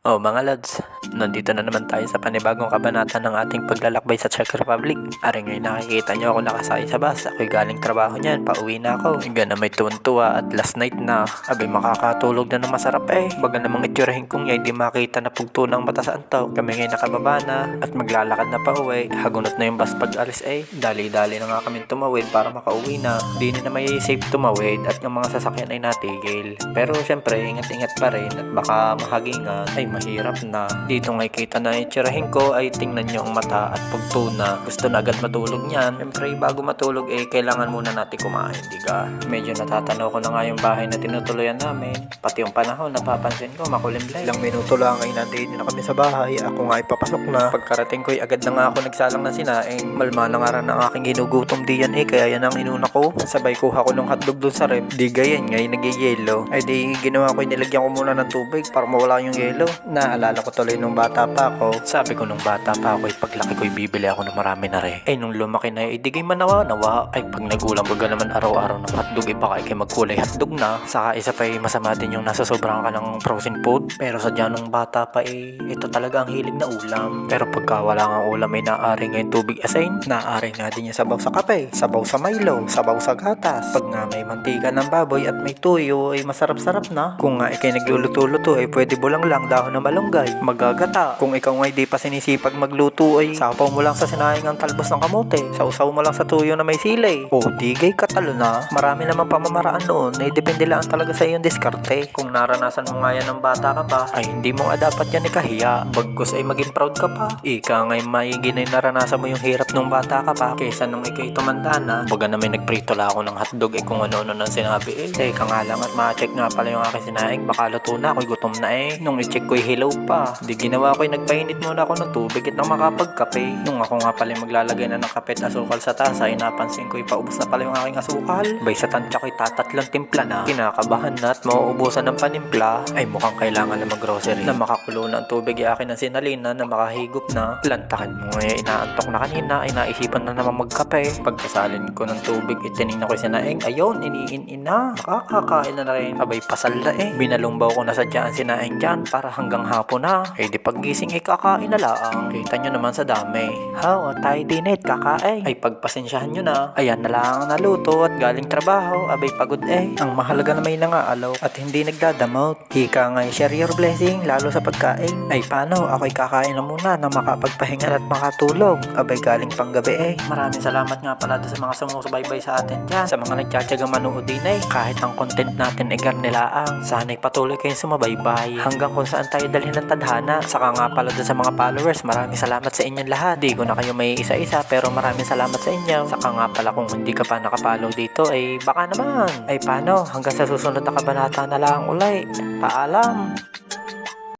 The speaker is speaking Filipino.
Oh mga lads, nandito na naman tayo sa panibagong kabanata ng ating paglalakbay sa Czech Republic. Ari ngayon nakikita nyo ako nakasakay sa bus. Ako'y galing trabaho niyan, pauwi na ako. Hingga na may tuwan-tuwa at last night na. Abay makakatulog na ng masarap eh. Baga namang itsurahin kong niya, di makita na pugto ng mata sa antaw. Kami ngayon nakababa na at maglalakad na pa uwi. Hagunot na yung bus pag alis eh. Dali-dali na nga kami tumawid para makauwi na. Di na may safe tumawid at yung mga sasakyan ay natigil. Pero syempre, ingat-ingat pa rin at baka mahagingan ay mahirap na. Dito ngay kita na itsurahin ko ay tingnan nyo ang mata at pagtuna. Gusto na agad matulog niyan. Syempre, bago matulog eh, kailangan muna natin kumain, di ka? Medyo natatanaw ko na nga yung bahay na tinutuluyan namin. Pati yung panahon, napapansin ko, makulimlay. Ilang minuto lang ay nandito na kami sa bahay. Ako nga ay papasok na. Pagkarating ko ay agad na nga ako nagsalang ng sinaing. Malma na nga rin ang aking ginugutom diyan eh, kaya yan ang inuna ko. Sabay kuha ko ng hotdog dun sa rep. Di gayan nga, nag-yellow. Ay di ginawa ko, nilagyan ko muna ng tubig para mawala yung yellow. Naalala ko tuloy nung bata pa ako. Sabi ko nung bata pa ako, paglaki ko, bibili ako ng marami na rin. Ay nung lumaki na, idigay manawa, nawa. Ay pag nagulang baga naman araw-araw ng hotdog, eh baka ikay magkulay hotdog na. Saka isa pa, eh, masama din yung nasa sobrang ka ng frozen food. Pero sa nung bata pa, eh, ito talaga ang hilig na ulam. Pero pagka wala nga ulam, ay naari nga yung tubig asin. Naari nga din yung sabaw sa kape, sabaw sa Milo, sabaw sa gatas. Pag nga may mantika ng baboy at may tuyo, ay masarap-sarap na. Kung nga ikay nagluluto-luto, ay pwede bulang lang dahon na malunggay. Magagata. Kung ikaw nga di pa sinisipag magluto, ay sapaw mo lang sa sinayang ang talbos ng kamote. Sausaw mo lang sa tuyo na may silay. O, digay katalo na. Marami naman pamamaraan noon, ay depende lang talaga sa iyong diskarte. Kung naranasan mo nga yan ng bata ka pa, ay hindi mo nga dapat yan ikahiya. Bagkus ay maging proud ka pa. Ika nga'y maigi na naranasan mo yung hirap nung bata ka pa. Kaysa nung ikay tumanda na. Baga na may nagprito lang ako ng hotdog eh kung ano-ano nang sinabi eh. Teka nga lang at ma-check nga pala yung aking sinaing. Baka luto na ako'y gutom na eh. Nung i-check ko'y hilaw pa. Di ginawa ko'y nagpainit muna ako ng tubig at nang makapagkape. Nung ako nga pala maglalagay na ng kape at asukal sa tasa ay napansin ko'y paubos na pala yung aking asukal. Bay sa tansya ko'y tatatlang timpla na. Kinakabahan na at mauubusan ng panimpla. Ay mukhang kailangan na mag-grocery. Na makakulo na ang tubig ay akin ng sinalina na makahigop na. Lantakan mo eh, inaantok na kanina ay naisipan na naman magkape. Pagkasalin ko ng tubig, itinignan ko sinaing. Ayun, iniin na. Makakakain na rin. Abay, pasal na eh. Binalumbaw ko na sa dyan sinaing dyan para hanggang hapon na. Eh di paggising eh kakain na lang. Kita nyo naman sa dami. How, tayo din eh, kakain. Ay pagpasensyahan nyo na. Ayan na lang ang naluto at galing trabaho. Abay pagod eh. Ang mahalaga na may nangaalaw at hindi nagdadamot. Hika nga share your blessing lalo sa pagkain. Ay paano, ako'y kakain na muna na makapagpahinga at makatulog. Abay galing pang gabi eh. Maraming salamat nga pala sa mga sumusubaybay sa atin dyan. Sa mga nagtsatsagang manood din eh. Kahit ang content natin ay garnilaang. Sana'y patuloy kayong sumabaybay. Hanggang kung saan tayo dalhin ng tadhana. Saka nga pala doon sa mga followers, maraming salamat sa inyong lahat. Di ko na kayo may isa-isa pero maraming salamat sa inyo. Saka nga pala kung hindi ka pa nakapollow dito ay baka naman. Ay paano, hanggang sa susunod na kabanata na lang ulay. Paalam!